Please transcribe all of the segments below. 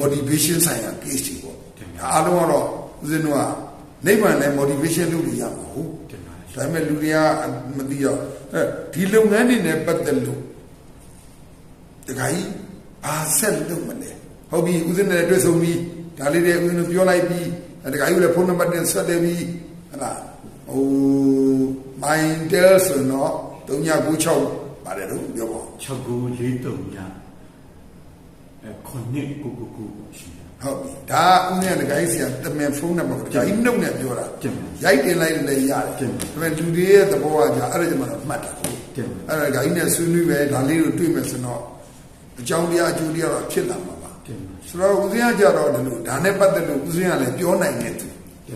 motivation ဆိုင်ရာ case တွေပေါ့ဒါအားလုံးကတော့ဦးဇင်းတို့ကနိဗ္ဗာန်နဲ့ motivation လုပ်လို့ရမှာဟုတ်တင်ပါဒါပေမဲ့လူတွေကမသိတော့အဲဒီလုပ်ငန်းတွေနဲ့ပတ်သက်လို့တခါကြီးအာဆက်လုပ်မလဲဟုတ်ပြီဦးဇင်းနဲ့တွေ့ဆုံပြီးဒါလေးတွေဦးဇင်းတို့ပြောလိုက်ပြီးတခါကြီးလည်းဖုန်းနံပါတ်နဲ့ဆက်တယ်ပြီးဟလာဟို mindel ဆိုတော့3996ပါတယ်လို့ပြောပါ6943ညအဲ ခုနှစ်ကိုကိုကိုရှိတယ်ဟုတ်ပြီဒါဦးဇင်းကတခါကြီးဆရာတမန်ဖုန်းနံပါတ်ကိုတခါကြီးနှုတ်နဲ့ပြောတာတင်ပါရိုက်တင်လိုက်လည်းရတယ်တင်ဒါပေမဲ့လူတွေရဲ့သဘောကကြာအဲ့ဒါကြောင့်တော့မှတ်တာဟုတ်တင်ပါအဲ့ဒါဂိုင်းနဲ့ဆွေးနွေးပဲဒါလေးကိုတွေ့မယ်ဆိုတော့အကြောင်းတရားအကျိုးတရားတော့ဖြစ်လာမှာပါတင်ပါဆိုတော့ဦးဇင်းကကြတော့ဒီလိုဒါနဲ့ပတ်သက်လို့ဦးဇင်းကလည်းပြောနိုင်တဲ့သူ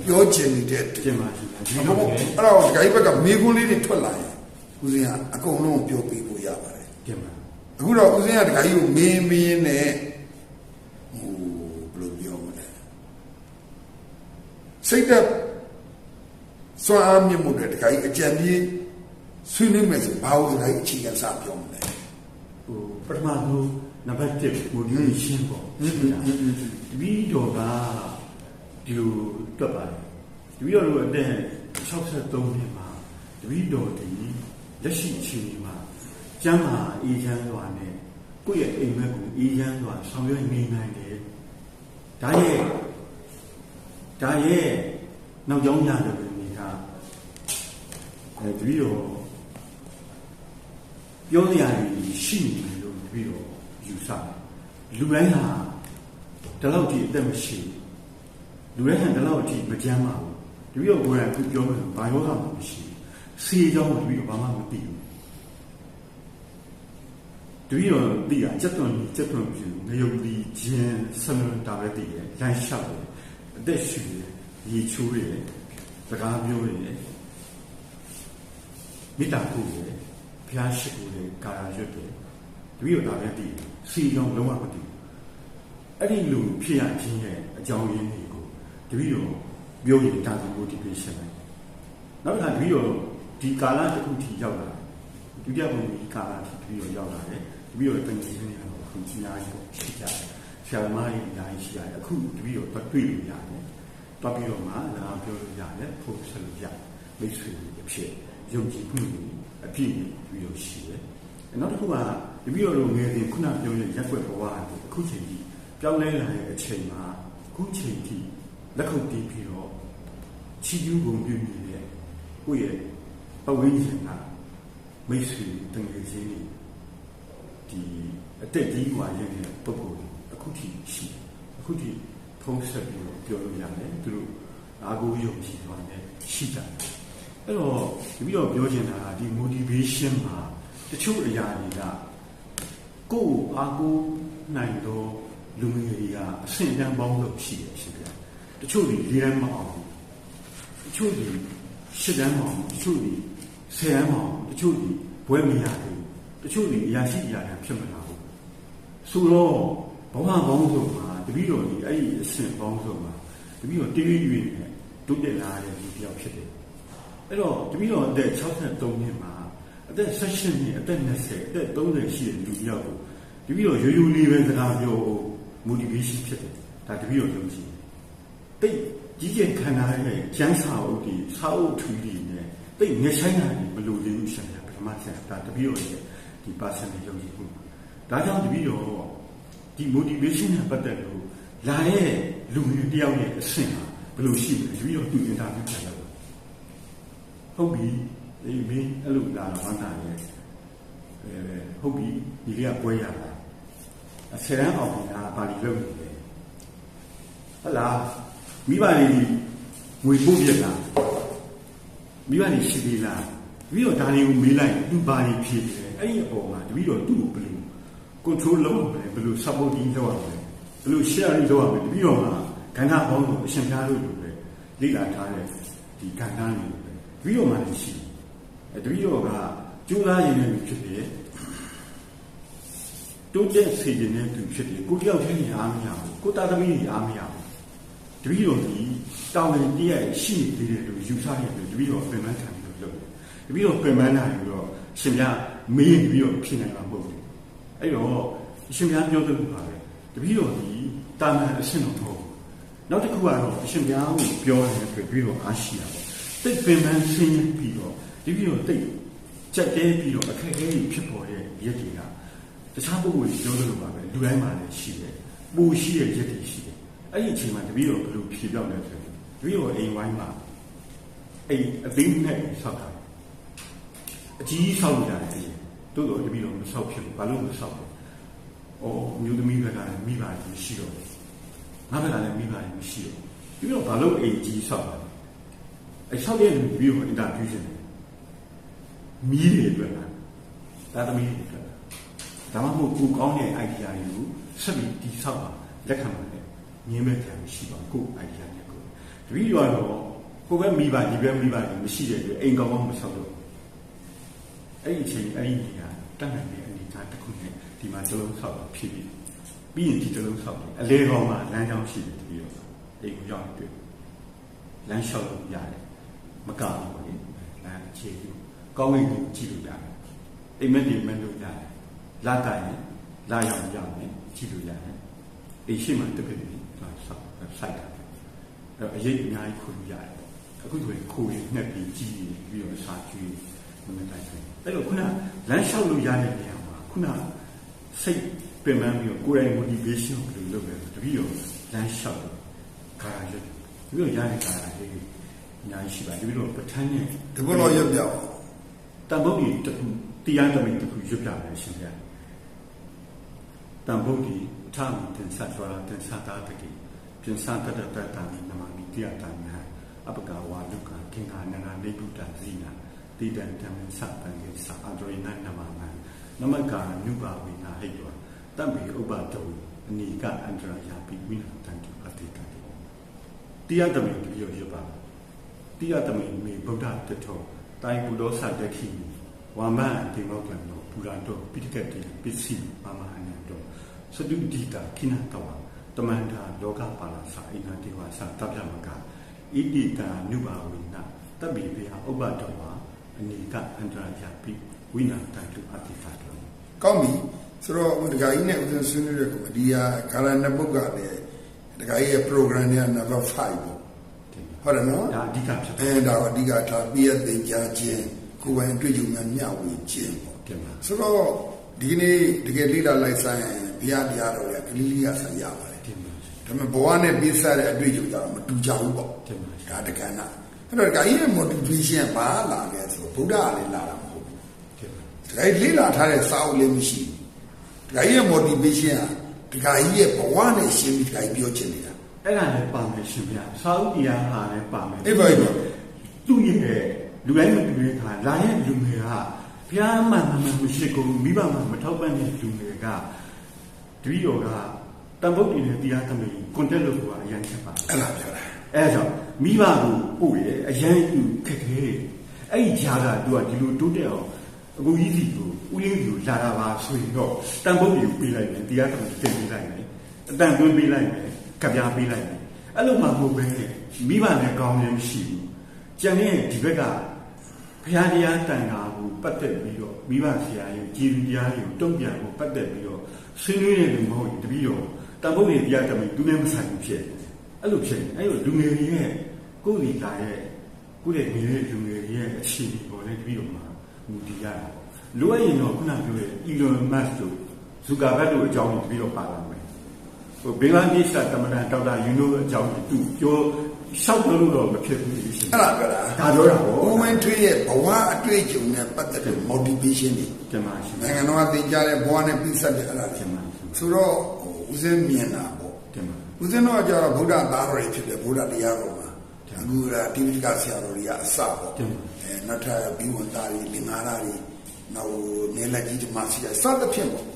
ပြောချင်နေတဲ့သူတင်ပါရှိတယ်ဒီအဲ့လိုတော့ပဲအဲ့တော့ဂိုင်းဘက်ကမေခွန်းလေးတွေထွက်လာရင်ဦးဇင်းကအကုန်လုံးပြောပြဖို့ရပါတယ်တင်ပါအခုတော့ဦးဇင်းကဒကာကြီးကိုမင်းမင်းနဲ့ ဟိုဘယ်လိုပြောမလဲစိတ်သက်စွမ်းအားမြင့်မှုတွေဒကာကြီးအကြံပြေးဆွေးနွေးမယ်ဆိုဘာလို့ဒကာကြီးအခြေခံစပြောမလဲဟိုပထမဆုံးနံပါတ်1 motivation ပေါ့ရှိတာတပီတော်ကဒီလိုတွက်ပါတယ်တပီတော်တို့အသက်63နှစ်မှာတပီတော်ဒီလက်ရှိအချိန်မှာကျမ်းမာအေးချမ်းစွာနဲ့ ကိုယ့်ရဲ့အိမ်မက်ကိုအေးချမ်းစွာဆောင်ရွက်နေနိုင်တယ်ဒါရဲ့ဒါရဲ့နောက်ကြောင်းရတယ်တွေကအဲတပီတော်ပြောစရာတွေရှိနေတယ်လို့ပြီးတော့ယူဆတယ်လူတိုင်းဟာဒီလောက်ကြီးအသက်မရှိဘူးလူတိုင်းဟာဒီလောက်ကြီးမကြမ်းပါဘူးတပည့်တော်ကိုယ်တိုင်အခုပြောမယ်ဘာယောဂမှမရှိဘူးစီကြောင်းတပည့်တော်ဘာမှမသိဘူး တပည့်တော်သိတာစက်သွန်စက်သွန်ပြူငရုတ်ဒီဂျင်းဆလန်တာပဲသိတယ်လမ်းလျှောက်တယ်အသက်ရှူတယ်ရေချိုးတယ်စကားပြောတယ်မိတ္တာကုတယ်ဘုရားရှိခိုးတယ်ကာယာရွတ်တယ်တပည့်တော်ဒါပဲသိတယ်စီကြောင်းလုံးဝမသိဘူးအဲ့ဒီလူဖြစ်ရခြင်းရဲ့အကြောင်းရင်းတွေကိုတပည့်တော်ပြောရင်တာသူ motivation ပဲနောက်တစ်ခါတပည့်တော်ဒီကာလတစ်ခုထိရောက်လာတယ်ဒုတိယဘုံဒီကာလထိတပည့်တော်ရောက်လာတယ် တပည့်တော်တင်ကြီးနေတယ်အခုအများကြီးပေါ့ရှိကြတယ်ဆရာမကြီးအများကြီးရှိရတယ်အခုတပည့်တော်တွေ့လို့ရတယ်တွားပြီးတော့မှလာပြောလို့ရတယ်ဖို့ဆက်လို့ရတယ်မိတ်ဆွေတွေအဖြစ်ယုံကြည်မှုတွေအပြည့်ပြီးတော့ရှိတယ်နောက်တစ်ခုကတပည့်တော်တို့ငယ်စဉ်ခုနပြောတဲ့ရက်ွက်ဘဝကိုအခုချိန်ကြီးပြောင်းလဲလာတဲ့အချိန်မှာအခုချိန်ကြီးလက်ခုပ်တီးပြီးတော့ချီးကျူးကုန်ပြုနေတဲ့ကိုယ့်ရဲ့ပတ်ဝန်းကျင်ကမိတ်ဆွေတငယ်ချင်းတွေ ဒီအသက်ကြီးမှရတဲ့ပုဂ္ဂိုလ်တွေအခုထိရှိတယ်အခုထိဖုံးဆက်ပြီးတော့ပြောလို့ရတယ်သူတို့အာကိုယုံကြည်သွားတယ်ရှိကြတယ်အဲ့တော့ဒီပြီးတော့ပြောချင်တာကဒီ motivation မှာတချို့အရာတွေကကိုယ့်အာကိုနိုင်တော့လူငယ်တွေကအဆင့်တန်းပေါင်းလို့ရှိတယ်ရှင်ဗျာတချို့တွေလေးတန်းမအောင်ဘူးတချို့တွေရှစ်တန်းမအောင်ဘူးတချို့တွေဆယ်တန်းမအောင်ဘူးတချို့တွေဘွဲမရဘူး တချို့တွေအရာရှိအရာခံဖြစ်မလာဘူးဆိုတော့ဘဝပေါင်းစုံမှာတပည့်တော်ဒီအဲ့ဒီအဆင့်ပေါင်းစုံမှာတပည့်တော်တည်ရည်ရည်နဲ့တိုးတက်လာတဲ့လူတစ်ယောက်ဖြစ်တယ်အဲ့တော့တပည့်တော်အသက်63နှစ်မှာအသက်18နှစ်အသက်20အသက်30ရှိတဲ့လူတစ်ယောက်ကိုတပည့်တော်ရိုးရိုးလေးပဲစကားပြောဖို့ motivation ဖြစ်တယ်ဒါတပည့်တော်ယုံကြည်တိတ်ကြီးကျယ်ခန္ဓာရဲ့ကျမ်းစာအုပ်ဒီစာအုပ်ထူးတွေနဲ့တိတ်ငယ်ဆိုင်တာတွေမလို့သေးဘူးရှင်ဗျာပထမဆက်ဒါတပည့်တော်ရဲ့ ဒီ person ရဲ့ယုံကြည်မှုဒါကြောင့်တပည့်တော်ဒီ motivation နဲ့ပတ်သက်လို့လာတဲ့လူငယ်တယောက်ရဲ့အဆင့်ဟာဘယ်လိုရှိလဲတပည့်တော်သူအင်တာဗျူးပြန်လုပ်ဟုတ်ပြီဒီမင်းအဲ့လိုလာတော့မှန်းတာရဲ့အဲဟုတ်ပြီဒီကပွဲရတာအစရန်အောင်ကပါဠိလုပ်နေတယ်ဟုတ်လားမိဘတွေငွေပို့ပြလားမိဘတွေရှိသေးလား တပည့်တော်ဒါတွေကိုမေးလိုက်သူဘာတွေဖြေတယ်အဲ့ဒီအပေါ်မှာတပည့်တော်သူ့ကိုဘယ်လို control လုပ်ရမလဲဘယ်လို supporting လုပ်ရမလဲဘယ်လို sharing လုပ်ရမလဲတပည့်တော်မှာကဏ္ဍပေါင်းကိုအရှင်ပြားလို့လို့ပဲလေ့လာထားတဲ့ဒီကဏ္ဍတွေပဲတပည့်တော်မှာလည်းရှိတယ်အဲတပည့်တော်ကကျိုးသားရည်နဲ့ဖြစ်တယ်တိုးတက်စေခြင်းနဲ့သူဖြစ်တယ်ကိုတယောက်ချင်းနေအားမရဘူးကိုတာသမီးနေအားမရဘူးတပည့်တော်ဒီတောင်းရင်တည့်ရရှိနေသေးတယ်လို့ယူဆရတယ်တပည့်တော်ပြင်ပန်းခံပြီး တော့လုပ်တယ်တပည့်တော်ပြင်ပန်းနိုင်ပြီးတော့ရှင်ပြမေးရင်တပည့်တော်ဖြစ်နိုင်မှာမဟုတ်ဘူးအဲ့တော့ရှင်ပြပြောသလိုပါပဲတပည့်တော်ဒီတတာမန်အရှင်းတော့မဟုတ်ဘူးနောက်တစ်ခုကတော့အရှင်ဘုရားကိုပြောတယ်ဆိုပြီးတော့အားရှိတာပေါ့တိတ်ပင်ပန်းဆင်းရဲပြီးတော့ဒီပြီးတော့တိတ်ကြက်တဲပြီးတော့အခက်အခဲကြီးဖြစ်ပေါ်တဲ့ရက်တွေကတခြားပုဂ္ဂိုလ်တွေပြောလို့ပါပဲလူတိုင်းမှာလည်းရှိတယ်ပူရှိတဲ့ရက်တွေရှိတယ်အဲ့ဒီအချိန်မှာတပည့်တော်ဘယ်လိုဖြေပြောက်လဲဆိုရင်တပည့်တော်အိမ်ဝိုင်းမှာအိမ်အသိနဲ့ဆောက်တာ အကြီးဆောက်လို့ရတယ်အဲ့ဒီတိုးတော့တပည့်တော်မဆောက်ဖြစ်ဘူးဘာလို့မဆောက်လဲ။အော်မြို့သမီးဘက်ကလည်းမိပါတယ်မရှိတော့ဘူး။ငါဘက်ကလည်းမိပါတယ်မရှိတော့ဘူး။ပြီးတော့ဘာလို့အိမ်ကြီးဆောက်လဲ။အဲဆောက်တဲ့လူပြီးတော့အင်တာဗျူးရှင်တယ်။မီးတွေအတွက်လား။ဒါသမီးတွေအတွက်လား။ဒါမှမဟုတ်ကိုကောင်းတဲ့ idea တွေကိုဆက်ပြီးတည်ဆောက်ပါလက်ခံပါလေ။ငင်းမဲ့တယ်မရှိပါဘူးကို idea တွေကို။တပည့်တော်ကတော့ကိုပဲမိပါဒီပဲမိပါတယ်မရှိတဲ့အတွက်အိမ်ကောင်းကောင်းမဆောက်တော့ဘူး။ အဲ့ဒီအချိန်အဲ့ဒီနေရာတတ်နိုင်တဲ့အနေအထားတစ်ခုနဲ့ဒီမှာတစ်လုံးဆောက်တာဖြစ်ပြီပြီးရင်ဒီတစ်လုံးဆောက်တယ်အလေကောင်မှာလမ်းကြောင်းရှိတယ်တပြီးတော့အိမ်ကိုရောက်တွေ့လမ်းလျှောက်လို့ရတယ်မကဘူးလေလမ်းအခြေပြုကောင်းကင်ကိုကြည့်လို့ရတယ်အိမ်မက်ဒီမက်လို့ရတယ်လာတိုင်လာရောက်ရောက်နေကြည့်လို့ရတယ်အိမ်ရှိမှတပည့်တွေသွားဆောက်စိုက်တာအဲ့အရေးအများကြီးခုလို့ရတယ်အခုဆိုရင်ခိုးရင်နှက်ပြီးကြည့်ပြီးတော့စာကြည့် မမတိုင်းအဲ့တော့ခုနလမ်းလျှောက်လို့ရတဲ့နေရာမှာခုနစိတ်ပင်ပန်းပြီးတော့ကိုယ်တိုင် motivation ကိုဘယ်လိုလုပ်လဲတပည့်တော့လမ်းလျှောက်လို့ခါရတပည့်တော့ရတဲ့ခါရလေးအများကြီးရှိပါတပည့်တော့ပဋ္ဌာန်းနဲ့ဒီဘလို့ရွတ်ပြောင်းတန်ဖို့ဒီတခုတရားတမိတ်တခုရွတ်ပြမယ်ရှင်ဗျာတန်ဖို့ဒီထာမတင်္ဆတ်ဝရတင်္ဆတ်တာတတိပြင်စတတတတာမိနမမိတရားတန်ညာအပကဝါဒုက္ခကင်္ဂာနနာနေပုတ္တဇိနာ တိတံဓမ္မစပံကေသအဒရိနနမမံနမကာနုပါဝိနာဟိတောတံဘေဥပတောအနိကအန္တရာယာပိဝိနာတံတုအတိတတိတရားတမိတ်ပြောရပါတိယတမိန်မေဗုဒ္ဓတထောတိုင်ဘုဒ္ဓဆာတခိဝါမန်ဒီမောကံတို့ပူရန်တို့ပိဋကတိပစ္စည်းမမအနန္တောသတုဒိတာခိနတဝတမန္တာလောကပါလာစာအိနာတိဝါစာတပြမကဣတိတာနုဘာဝိနာတပိပိယဥပ္ပတောဝ အနိကအန္တရာယပိဝိနာတံတုအတိဖတ်တော်ကောင်းပြီဆိုတော့ဟိုဒကာကြီးနဲ့ဦးဇင်းဆွေးနွေးတဲ့ကော်မတီကဂါရဏပုတ်ကလည်းဒကာကြီးရဲ့ program တွေက number 5ပေါ့ဟုတ်တယ်နော်ဒါအဓိကဖြစ်တယ်အဲဒါကအဓိကထားပြည့်သိကြခြင်းကိုယ်ပိုင်အတွေ့အကြုံများမျှဝေခြင်းပေါ့တင်ပါဆိုတော့ဒီကနေ့တကယ်လေ့လာလိုက်ဆိုင်ဘုရားတရားတော်တွေကကလေးလေးကဆရာပါတယ်တင်ပါဒါပေမဲ့ဘဝနဲ့ပြည့်စတဲ့အတွေ့အကြုံကြတော့မတူကြဘူးပေါ့တင်ပါဒါတက္ကနာ အဲ့တော့ဒကာကြီးရဲ့ motivation ဘာလာလဲဆိုတော့ဗုဒ္ဓကလည်းလာတာမဟုတ်ဘူးတင်ပါဒကာကြီးလေ့လာထားတဲ့စာအုပ်လည်းမရှိဘူးဒကာကြီးရဲ့ motivation ကဒကာကြီးရဲ့ဘဝနဲ့ရှင်းပြီးဒကာကြီးပြောချင်နေတာအဲ့ဒါလည်းပါမယ်ရှင်ဗျာသာဥတရားဟာလည်းပါမယ်အေးပါအေးပါသူ့ရဲ့လူတိုင်းမတူတဲ့ခါလာရဲ့လူငယ်ကဘုရားမှန်မှန်မရှိကုန်မိဘမှမထောက်ပံ့တဲ့လူငယ်ကတတိယောကတန်ဖို့ပြည်နဲ့တရားသမီးကွန်တက်လို့ကအရင်ချက်ပါအဲ့လားပြောတာ အဲဒါကြောင့်မိဘကိုပို့ရအရန်ယူခက်ခဲတယ်အဲ့ဒီဂျာကသူကဒီလိုတိုးတက်အောင်အကူကြီးစီကိုဦးရင်းစီကိုလာတာပါဆိုရင်တော့တန်ဖို့ပြည်ကိုပေးလိုက်တယ်တရားသမီးတင်ပေးလိုက်တယ်အတန်သွင်းပေးလိုက်တယ်ကပြားပေးလိုက်တယ်အဲ့လိုမှမဟုတ်ပဲမိဘနဲ့ကောင်းရင်မရှိဘူးကျန်တဲ့ဒီဘက်ကဘုရားတရားတန်ခါကိုပတ်သက်ပြီးတော့မိဘဆရာရဲ့ကြည်လူတရားတွေကိုတုံ့ပြန်ဖို့ပတ်သက်ပြီးတော့ဆွေးနွေးတဲ့လူမဟုတ်ရင်တပည့်တော်တန်ဖို့ပြည်တရားသမီးသူနဲ့မဆိုင်ဘူးဖြစ်တယ် အဲ့လိုဖြစ်နေအဲ့လိုလူငယ်တွေရဲ့ကိုယ်ဒီလာရဲ့ကိုယ့်ရဲ့ငယ်တဲ့လူငယ်တွေရဲ့အခြေအနေပေါ်လဲတပြီးတော့မှမူတည်ရတာပေါ့လိုအပ်ရင်တော့ခုနပြောတဲ့ Elon Musk တို့ဇူကာဘတ်တို့အကြောင်းကိုတပြီးတော့ပါလာမယ်ဟိုဘင်္ဂလားဒေ့ရှ်ကတမန်တော်ဒေါက်တာယူနိုအကြောင်းကိုသူပြောရှောက်ပြောလို့တော့မဖြစ်ဘူးရှင်အဲ့လားပြောတာဒါပြောတာပေါ့ဦးဝင်းထွေးရဲ့ဘဝအတွေ့အကြုံနဲ့ပတ်သက်တဲ့ motivation တွေကျမရှင်နိုင်ငံတော်ကသင်ကြားတဲ့ဘဝနဲ့ပြီးဆက်တဲ့အဲ့ဒါတွေကျမဆိုတော့ဟိုဦးစင်းမြင်တာပေါ့ကျမ ဦးဇင်းတော်ကကျတော့ဗုဒ္ဓသားတော်တွေဖြစ်တယ်ဗုဒ္ဓတရားတော်မှာအခုကတိပိဋကဆရာတော်တွေကအစပေါ့အဲနောက်ထပ်ဘီဝန်သားတွေလင်္ကာရတွေနောက်နေလက်ကြီးဓမ္မစီစသဖြင့်ပေါ့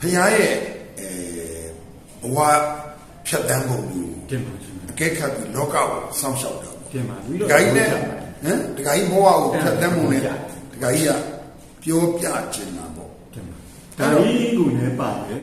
ဘုရားရဲ့အဲဘဝဖြတ်တန်းပုံမျိုးကျမရှင်အကဲခတ်ပြီးလောကကိုစောင့်ရှောက်တာပေါ့ကျမပြီးဒတော့ကာကြီးနဲ့ဟမ်ဒကာကြီးဘဝကိုဖြတ်တန်းပုံနဲ့ဒကာကြီးကပြောပြချင်တာပေါ့ကျမဒါကြီးကိုလည်းပါတယ်